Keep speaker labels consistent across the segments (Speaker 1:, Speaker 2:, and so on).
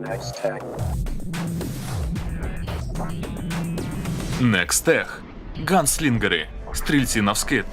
Speaker 1: Next
Speaker 2: Некстех. Ганслінгери. Стрільці навскид.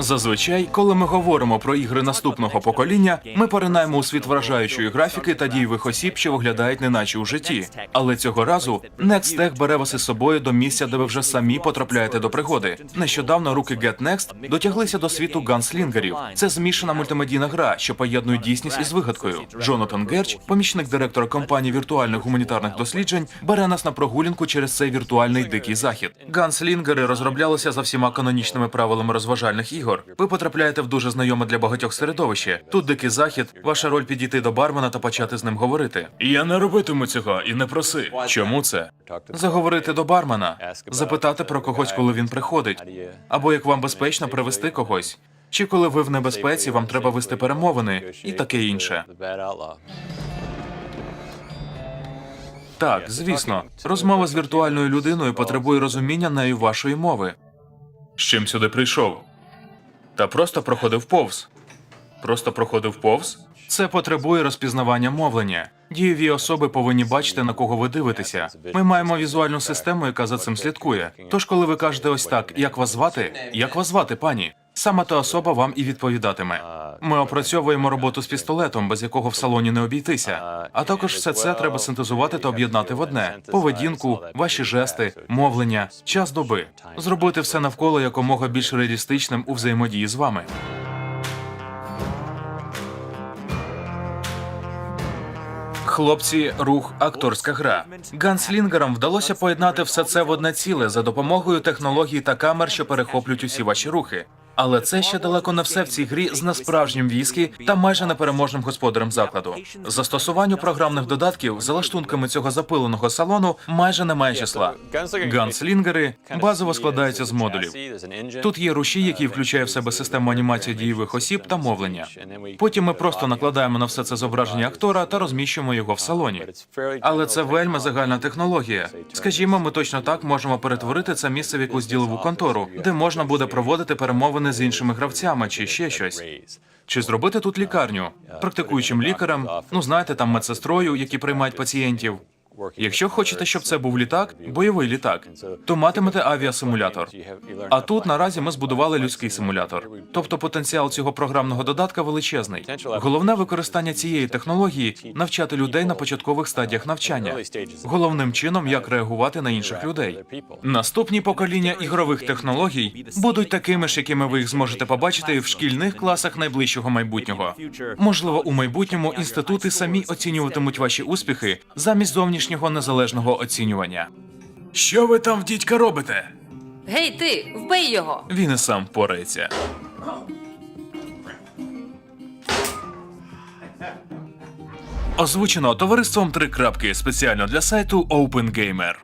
Speaker 2: Зазвичай, коли ми говоримо про ігри наступного покоління, ми поринаємо у світ вражаючої графіки та дійових осіб, що виглядають неначе у житті. Але цього разу Nextech бере вас із собою до місця, де ви вже самі потрапляєте до пригоди. Нещодавно руки Get Next дотяглися до світу ганслінгерів. Це змішана мультимедійна гра, що поєднує дійсність із вигадкою. Джонатан Герч, помічник директора компанії віртуальних гуманітарних досліджень, бере нас на прогулянку через цей віртуальний дикий захід. Ганслінгери розроблялися за всіма канонічними правилами розважальних ігор. Ви потрапляєте в дуже знайоме для багатьох середовище. Тут дикий захід. Ваша роль підійти до бармена та почати з ним говорити. Я не робитиму цього і не проси. Чому це? Заговорити до бармена, запитати про когось, коли він приходить, або як вам безпечно привести когось. Чи коли ви в небезпеці, вам треба вести перемовини і таке інше. Так, звісно, розмова з віртуальною людиною потребує розуміння нею вашої мови. З чим сюди прийшов? Та просто проходив повз. Просто проходив повз? Це потребує розпізнавання мовлення. Дієві особи повинні бачити, на кого ви дивитеся. Ми маємо візуальну систему, яка за цим слідкує. Тож, коли ви кажете ось так, як вас звати? Як вас звати, пані? Саме та особа вам і відповідатиме. Ми опрацьовуємо роботу з пістолетом, без якого в салоні не обійтися. А також все це треба синтезувати та об'єднати в одне: поведінку, ваші жести, мовлення, час доби. Зробити все навколо якомога більш реалістичним у взаємодії з вами. Хлопці, рух, акторська гра. Ганслінгерам вдалося поєднати все це в одне ціле за допомогою технологій та камер, що перехоплюють усі ваші рухи. Але це ще далеко не все в цій грі з несправжнім віскі та майже непереможним господарем закладу. Застосуванню програмних додатків за лаштунками цього запиленого салону майже немає числа. Ганслінгери базово складаються з модулів. Тут є рушій, який включає в себе систему анімації дієвих осіб та мовлення. Потім ми просто накладаємо на все це зображення актора та розміщуємо його в салоні. Але це вельми загальна технологія. Скажімо, ми точно так можемо перетворити це місце в якусь ділову контору, де можна буде проводити перемовини з іншими гравцями чи ще щось. Чи зробити тут лікарню практикуючим лікарем, ну знаєте, там медсестрою, які приймають пацієнтів. Якщо хочете, щоб це був літак, бойовий літак, то матимете авіасимулятор. А тут наразі ми збудували людський симулятор. Тобто потенціал цього програмного додатка величезний. Головне використання цієї технології навчати людей на початкових стадіях навчання. Головним чином, як реагувати на інших людей. Наступні покоління ігрових технологій будуть такими ж, якими ви їх зможете побачити в шкільних класах найближчого майбутнього. Можливо, у майбутньому інститути самі оцінюватимуть ваші успіхи замість зовнішнього незалежного оцінювання. Що ви там в дідька робите?
Speaker 3: Гей, ти, вбий його!
Speaker 2: Він і сам порається. Озвучено товариством три крапки спеціально для сайту OpenGamer.